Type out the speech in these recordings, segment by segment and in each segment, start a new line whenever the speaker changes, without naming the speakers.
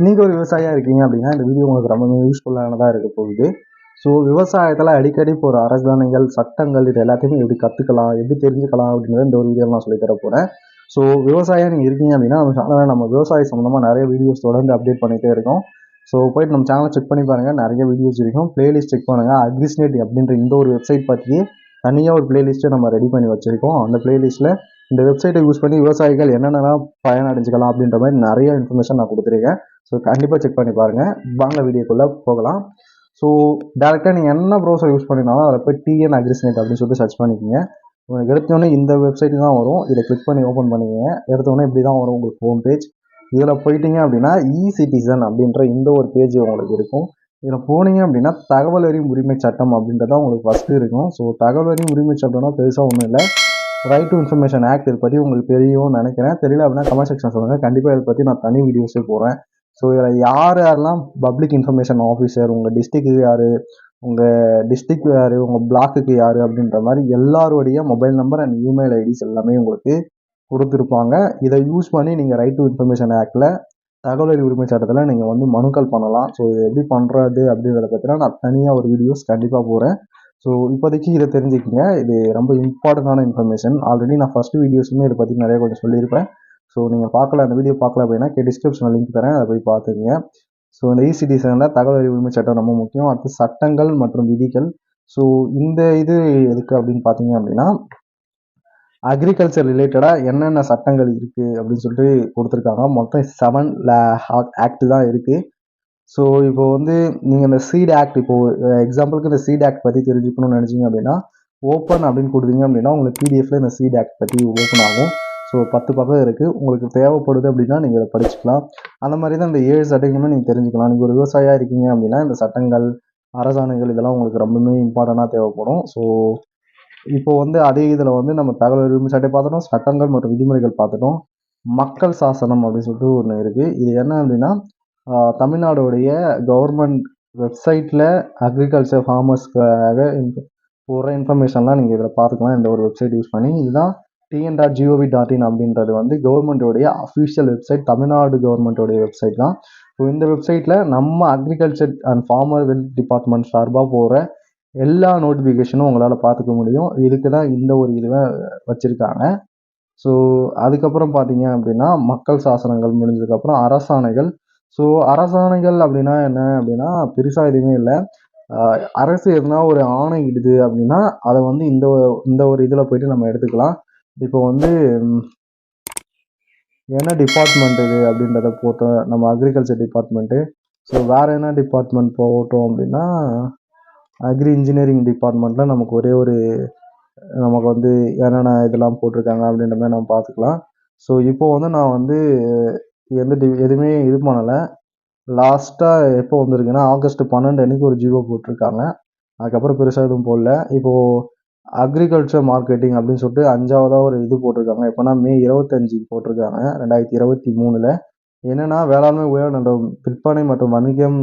நீங்கள் ஒரு விவசாயியாக இருக்கீங்க அப்படின்னா இந்த வீடியோ உங்களுக்கு ரொம்பவே யூஸ்ஃபுல்லானதாக இருக்க போகுது. ஸோ விவசாயத்தில் அடிக்கடி போகிற அரசாணைகள் சட்டங்கள் இது எல்லாத்தையுமே எப்படி கற்றுக்கலாம் எப்படி தெரிஞ்சுக்கலாம் அப்படின்றத இந்த ஒரு வீடியோவில் நான் சொல்லித்தர போகிறேன் ஸோ விவசாயம் நீங்கள் இருக்கீங்க அப்படின்னா நம்ம சேனலில் நம்ம விவசாய சம்மந்தமாக நிறைய வீடியோஸ் தொடர்ந்து அப்டேட் பண்ணிகிட்டே இருக்கோம். ஸோ போயிட்டு நம்ம சேனலை செக் பண்ணி பாருங்கள் நிறைய வீடியோஸ் இருக்கும். பிளேலிஸ்ட் செக் பண்ணுங்கள் அக்ரிஸ்னேட் அப்படின்ற இந்த ஒரு வெப்சைட் பற்றியே தனியாக ஒரு பிளேலிஸ்ட்டை நம்ம ரெடி பண்ணி வச்சுருக்கோம். அந்த பிளேலிஸ்ட்டில் இந்த வெப்சைட்டை யூஸ் பண்ணி விவசாயிகள் என்னென்னலாம் பயனடைஞ்சிக்கலாம் அப்படின்ற மாதிரி நிறைய இன்ஃபர்மேஷன் நான் கொடுத்துருக்கேன். ஸோ கண்டிப்பாக செக் பண்ணி பாருங்கள் வாங்க வீடியோக்குள்ளே போகலாம். ஸோ டேரெக்டாக நீங்கள் என்ன ப்ரௌசர் யூஸ் பண்ணினாலும் அதில் போய் டிஎன் அக்ரிஸ்னேட் அப்படின்னு சொல்லிட்டு சர்ச் பண்ணிக்கோங்க. உங்களுக்கு எடுத்தோடனே இந்த வெப்சைட் தான் வரும். இதை கிளிக் பண்ணி ஓப்பன் பண்ணிக்கோங்க. எடுத்தோடனே இப்படி தான் வரும் உங்களுக்கு ஹோம் பேஜ் இதில் போயிட்டீங்க அப்படின்னா இ சிட்டிசன் அப்படின்ற இந்த ஒரு பேஜ் உங்களுக்கு இருக்கும். இதில் போனீங்க அப்படின்னா தகவல் அறியும் உரிமை சட்டம் அப்படின்றத உங்களுக்கு ஃபஸ்ட்டு இருக்கும். ஸோ தகவல் அறியும் உரிமை சட்டம்னா பெருசாக ஒன்றும் இல்லை. ரைட் டு இன்ஃபர்மேஷன் ஆக்ட் இதை பற்றி உங்களுக்கு தெரியும்னு நினைக்கிறேன். தெரியல அப்படின்னா கமெண்ட் செக்ஷன் சொல்லுங்கள் கண்டிப்பாக இதை பற்றி நான் தனி வீடியோஸே போகிறேன் ஸோ இதில் யார் யாரெல்லாம் பப்ளிக் இன்ஃபர்மேஷன் ஆஃபீஸர் உங்கள் டிஸ்ட்ரிக்ட்டுக்கு யார் உங்கள் டிஸ்ட்ரிக் யார் உங்கள் பிளாக்குக்கு யார் அப்படின்ற மாதிரி எல்லாருடைய mobile number and email IDs எல்லாமே உங்களுக்கு கொடுத்துருப்பாங்க. இதை யூஸ் பண்ணி நீங்கள் ரைட் டு இன்ஃபர்மேஷன் ஆக்டில் தகவல் உரிமை சட்டத்தில் நீங்கள் வந்து மனுக்கள் பண்ணலாம். ஸோ இதை எப்படி பண்ணுறது அப்படின்றத பற்றினா நான் தனியாக ஒரு வீடியோஸ் கண்டிப்பாக போகிறேன் ஸோ இப்போதைக்கு இதை தெரிஞ்சுக்கங்க. இது ரொம்ப இம்பார்ட்டண்ட்டான இன்ஃபர்மேஷன் ஆல்ரெடி நான் ஃபஸ்ட்டு வீடியோஸுமே இதை பற்றி நிறைய கொஞ்சம் சொல்லியிருப்பேன். ஸோ நீங்கள் பார்க்கல அந்த வீடியோ பார்க்கல அப்படின்னா கே டிஸ்கிரிப்ஷனில் லிங்க் தரேன். அதை போய் பார்த்துக்குங்க. ஸோ இந்த இசிடிசனில் தகவல் உரிமை சட்டம் ரொம்ப முக்கியம். அடுத்து சட்டங்கள் மற்றும் விதிகள். ஸோ இந்த இது எதுக்கு அப்படின்னு பார்த்தீங்க அப்படின்னா அக்ரிகல்ச்சர் ரிலேட்டடாக என்னென்ன சட்டங்கள் இருக்குது அப்படின்னு சொல்லிட்டு கொடுத்துருக்காங்க. மொத்தம் செவன் ஆக்ட் தான் இருக்குது ஸோ இப்போ வந்து நீங்கள் இந்த சீட் ஆக்ட் இப்போது எக்ஸாம்பிளுக்கு இந்த சீட் ஆக்ட் பற்றி தெரிஞ்சுக்கணும்னு நினச்சிங்க அப்படின்னா ஓப்பன் அப்படின்னு கொடுத்தீங்க அப்படின்னா உங்களுக்கு பிடிஎஃப்ல இந்த சீட் ஆக்ட் பற்றி ஓப்பன் ஆகும். ஸோ பத்து பக்கம் இருக்குது உங்களுக்கு தேவைப்படுது அப்படின்னா நீங்கள் இதை படிச்சுக்கலாம். அந்த மாதிரி தான் இந்த ஏழு சட்டங்களுமே நீங்கள் தெரிஞ்சுக்கலாம். நீங்கள் ஒரு விவசாயியாக இருக்கீங்க அப்படின்னா இந்த சட்டங்கள் அரசாணைகள் இதெல்லாம் உங்களுக்கு ரொம்பவுமே இம்பார்ட்டண்ட்டாக தேவைப்படும். ஸோ இப்போ வந்து அதே இதில் வந்து நம்ம தகவல் உரிமை சட்டை பார்த்துட்டோம். சட்டங்கள் மற்றும் விதிமுறைகள் பார்த்துட்டோம். மக்கள் சாசனம் அப்படின்னு சொல்லிட்டு ஒன்று இருக்குது இது என்ன அப்படின்னா தமிழ்நாடுடைய கவர்மெண்ட் வெப்சைட்டில் அக்ரிகல்ச்சர் ஃபார்மர்ஸ்க்காக போகிற இன்ஃபர்மேஷன்லாம் நீங்கள் இதில் பார்த்துக்கலாம். இந்த ஒரு வெப்சைட் யூஸ் பண்ணி. இதுதான் TN dot GOV dot in அப்படின்றது வந்து கவர்மெண்ட்டோடைய அஃபிஷியல் வெப்சைட் தமிழ்நாடு கவர்மெண்ட்டோடைய வெப்சைட் தான். ஸோ இந்த வெப்சைட்டில் நம்ம agriculture and farmer wealth department சார்பாக போகிற எல்லா நோட்டிஃபிகேஷனும் உங்களால் பார்த்துக்க முடியும். இதுக்கு தான் இந்த ஒரு இதுவை வச்சுருக்காங்க. ஸோ அதுக்கப்புறம் பார்த்தீங்க அப்படின்னா மக்கள் சாசனங்கள் முடிஞ்சதுக்கப்புறம் அரசாணைகள். ஸோ அரசாணைகள் அப்படின்னா என்ன அப்படின்னா பெருசாக எதுவுமே இல்லை. அரசு எதுனா ஒரு ஆணை இடுது அப்படின்னா அதை வந்து இந்த இந்த ஒரு இதில் போயிட்டு நம்ம எடுத்துக்கலாம். இப்போ வந்து என்ன டிபார்ட்மெண்ட் இது அப்படின்றத போட்டோம் நம்ம அக்ரிகல்ச்சர் டிபார்ட்மெண்ட்டு ஸோ வேறு என்ன டிபார்ட்மெண்ட் போட்டோம் அப்படின்னா அக்ரி இன்ஜினியரிங் டிபார்ட்மெண்ட்டில் நமக்கு ஒரே ஒரு நமக்கு வந்து என்னென்ன இதெல்லாம் போட்டிருக்காங்க அப்படின்ற மாதிரி நம்ம பார்த்துக்கலாம். ஸோ இப்போ வந்து நான் வந்து எந்த டி எதுவுமே இது பண்ணலை. லாஸ்ட்டாக எப்போ வந்திருக்குன்னா ஆகஸ்ட் பன்னெண்டு அன்றைக்கி ஒரு ஜியோ போட்டிருக்காங்க. அதுக்கப்புறம் பெருசாக எதுவும் போடல. இப்போது அக்ரிகல்ச்சர் மார்க்கெட்டிங் அப்படின்னு சொல்லிட்டு அஞ்சாவதாக ஒரு இது போட்டிருக்காங்க. எப்போனா மே இருபத்தஞ்சிக்கு போட்டிருக்காங்க ரெண்டாயிரத்தி இருபத்தி மூணில். என்னென்னா வேளாண்மை உயர்நன்றம் விற்பனை மற்றும் வணிகம்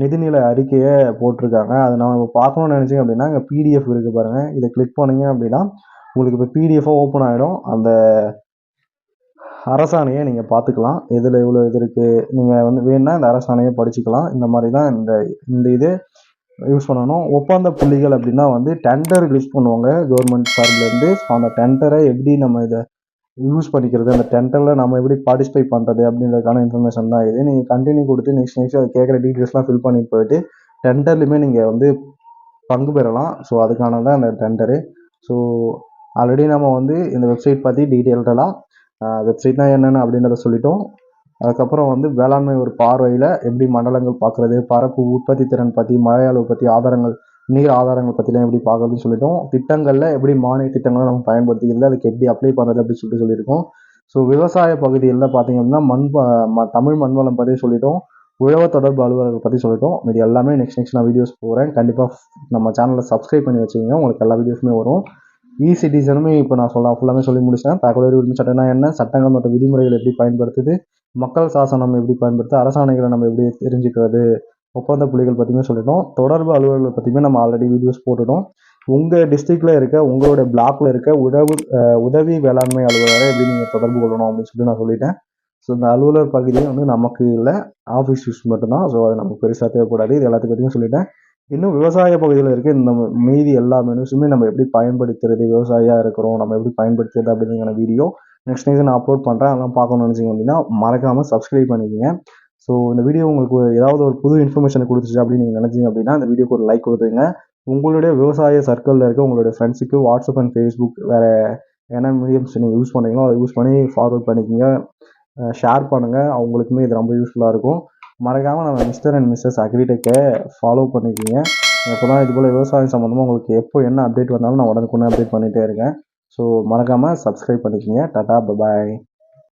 நிதிநிலை அறிக்கையை போட்டிருக்காங்க. அதை நம்ம இப்போ பார்க்கணும்னு நினச்சிங்க அப்படின்னா இங்கே பிடிஎஃப் இருக்குது பாருங்கள் இதை கிளிக் பண்ணிங்க அப்படின்னா உங்களுக்கு இப்போ பிடிஎஃபாக ஓப்பன் ஆகிடும் அந்த அரசாணையை நீங்கள் பார்த்துக்கலாம். இதில் இவ்வளோ இது இருக்குது நீங்கள் வந்து வேணுன்னா இந்த அரசாணையை படிச்சுக்கலாம். இந்த மாதிரி தான் இந்த இந்த இது யூஸ் பண்ணணும். ஒப்பந்த புள்ளிகள் அப்படின்னா வந்து டெண்டர் யூஸ் பண்ணுவாங்க. கவர்மெண்ட் சார்பிலேருந்து ஸோ அந்த டெண்டரை எப்படி நம்ம இதை யூஸ் பண்ணிக்கிறது? அந்த டெண்டரில் நம்ம எப்படி பார்ட்டிசிபேட் பண்ணுறது அப்படின்றதுக்கான இன்ஃபர்மேஷன் தான் இது. நீங்கள் கண்டினியூ கொடுத்து நெக்ஸ்ட் நெக்ஸ்ட் அதை கேட்குற டீட்டெயில்ஸ்லாம் ஃபில் பண்ணிட்டு போயிட்டு டெண்டர்லையுமே நீங்கள் வந்து பங்கு பெறலாம். ஸோ அதுக்கான தான் அந்த டெண்டரு ஸோ ஆல்ரெடி நம்ம வந்து இந்த வெப்சைட் பற்றி டீட்டெயில்டெல்லாம் வெப்சைட்னா என்னென்ன அப்படின்றத சொல்லிட்டோம். அதுக்கப்புறம் வந்து வேளாண்மை ஒரு பார்வையில் எப்படி மண்டலங்கள் பார்க்குறது பரப்பு உற்பத்தி திறன் பற்றி மழை அளவு பற்றி ஆதாரங்கள் நீர் ஆதாரங்கள் பற்றிலாம் எப்படி பார்க்குறதுன்னு சொல்லிட்டோம். திட்டங்களில் எப்படி மானிய திட்டங்களை நம்ம பயன்படுத்திக்கிறது அதுக்கு எப்படி அப்ளை பண்ணுறது அப்படின்னு சொல்லிட்டு சொல்லியிருக்கோம். ஸோ விவசாய பகுதிகளில் பார்த்தீங்க அப்படின்னா மண் தமிழ் மண்வளம் பற்றி சொல்லிட்டோம். உழவர் தொடர்பு அலுவலர்கள் பற்றி சொல்லிட்டோம். இது எல்லாமே நெக்ஸ்ட் நெக்ஸ்ட் நான் வீடியோஸ் போகிறேன் கண்டிப்பாக நம்ம சேனலில் சப்ஸ்கிரைப் பண்ணி வச்சுக்கோங்க. உங்களுக்கு எல்லா வீடியோஸுமே வரும். இ சிட்டிசனுமே இப்போ நான் சொல்ல ஃபுல்லாமே சொல்லி முடிச்சேன் தகவல் உரிமை சட்டம்னா என்ன சட்டங்கள் மற்றும் விதிமுறைகள் எப்படி பயன்படுத்துது மக்கள் சாசனம் எப்படி பயன்படுத்து அரசாணைகளை நம்ம எப்படி தெரிஞ்சுக்கிறது ஒப்பந்த புள்ளிகள் பற்றியுமே சொல்லிட்டோம். தொடர்பு அலுவலர்கள் பற்றியுமே நம்ம ஆல்ரெடி வீடியோஸ் போட்டுட்டோம். உங்கள் டிஸ்ட்ரிக்டில் இருக்க உங்களோட பிளாக்ல இருக்க உதவு உதவி வேளாண்மை அலுவலரை எப்படி நீங்கள் தொடர்பு கொள்ளணும் அப்படின்னு சொல்லி நான் சொல்லிட்டேன். ஸோ இந்த அலுவலர் பகுதி வந்து நமக்கு இல்லை ஆஃபீஸ் யூஸ் மட்டும்தான். ஸோ அது நமக்கு பெருசாக தேவைப்படாது. இது எல்லாத்துக்கு பற்றியும் சொல்லிட்டேன். இன்னும் விவசாய பகுதியில் இருக்க இந்த மீதி எல்லா மெனுஸுமே நம்ம எப்படி பயன்படுத்துறது விவசாயியாக இருக்கிறோம் நம்ம எப்படி பயன்படுத்துறது அப்படிங்கிற வீடியோ நெக்ஸ்ட் நெக்ஸ்ட் நான் அப்லோட் பண்ணுறேன் அதெல்லாம் பார்க்கணும்னு நினச்சிங்க அப்படின்னா மறக்காமல் சப்ஸ்கிரைப் பண்ணிக்கோங்க. ஸோ இந்த வீடியோ உங்களுக்கு ஏதாவது ஒரு புது இன்ஃபர்மேஷன் கொடுத்துச்சு அப்படின்னு நீங்கள் நினச்சிங்க அப்படின்னா இந்த வீடியோக்கு ஒரு லைக் கொடுத்துங்க உங்களுடைய விவசாய சர்க்கிளில் இருக்க உங்களுடைய ஃப்ரெண்ட்ஸுக்கு வாட்ஸ்அப் அண்ட் ஃபேஸ்புக் வேறு என்ன மீடியம்ஸ் நீங்கள் யூஸ் பண்ணுறீங்களோ அதை யூஸ் பண்ணி ஃபார்வர்ட் பண்ணிக்கோங்க. ஷேர் பண்ணுங்கள் அவங்களுக்குமே இது ரொம்ப யூஸ்ஃபுல்லாக இருக்கும். மறக்காமல் நம்ம மிஸ்டர் அண்ட் மிஸ்ஸஸ் அக்ரிடெக்கை ஃபாலோ பண்ணிக்கோங்க. எப்போ தான் இது போல் விவசாயம் சம்மந்தமாக உங்களுக்கு எப்போ என்ன அப்டேட் வந்தாலும் நான் உடனுக்குன்னு அப்டேட் பண்ணிகிட்டே இருக்கேன். ஸோ மறக்காமல் சப்ஸ்கிரைப் பண்ணிக்கோங்க. டாட்டா பாய்